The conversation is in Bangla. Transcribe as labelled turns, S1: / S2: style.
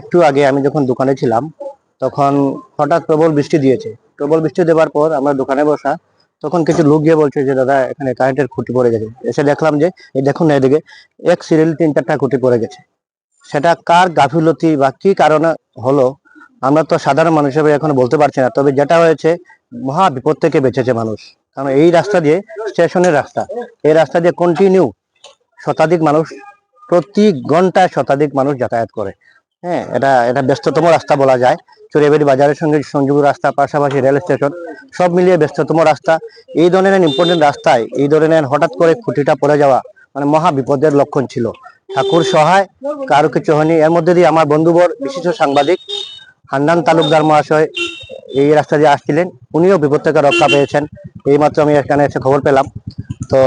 S1: একটু আগে আমি যখন দোকানে ছিলাম, তখন হঠাৎ প্রবল বৃষ্টি দিয়েছে। প্রবল বৃষ্টি দেওয়ার পর আমরা দোকানে বসা, তখন কিছু লোক গিয়ে বলছে যে, দাদা, এখানে কারেন্টের খুঁটি পড়ে গেছে। এসে দেখলাম যে, এই দেখুন না এদিকে, এক সিরিয়াল তিন চারটা খুঁটি পড়ে গেছে। সেটা কার গাফিলতি বা কি কারণে হলো? আমরা তো সাধারণ মানুষ হিসেবে এখন বলতে পারছি না, তবে যেটা হয়েছে, মহা বিপদ থেকে বেঁচেছে মানুষ। কারণ এই রাস্তা দিয়ে, স্টেশনের রাস্তা, এই রাস্তা দিয়ে কন্টিনিউ শতাধিক মানুষ, প্রতি ঘন্টায় শতাধিক মানুষ যাতায়াত করে। হ্যাঁ এটা এটা ব্যস্ততম রাস্তা বলা যায়। চুরিয়াবাড়ি বাজারের সঙ্গে সংযোগ রাস্তা, পাশাপাশি রেল স্টেশন, সব মিলিয়ে ব্যস্ততম রাস্তা। এই ধরনের ইম্পর্টেন্ট রাস্তায়, এই ধরনের হঠাৎ করে খুঁটিটা পড়ে যাওয়া মানে মহা বিপদের লক্ষণ ছিল। ঠাকুর সহায়, কারও কিছু হয়নি। এর মধ্যে দিয়ে আমার বন্ধুবর, বিশিষ্ট সাংবাদিক হান্নান তালুকদার মহাশয় এই রাস্তা দিয়ে আসছিলেন। উনিও বিপদ থেকে রক্ষা পেয়েছেন। এইমাত্র আমি এখানে এসে খবর পেলাম। তো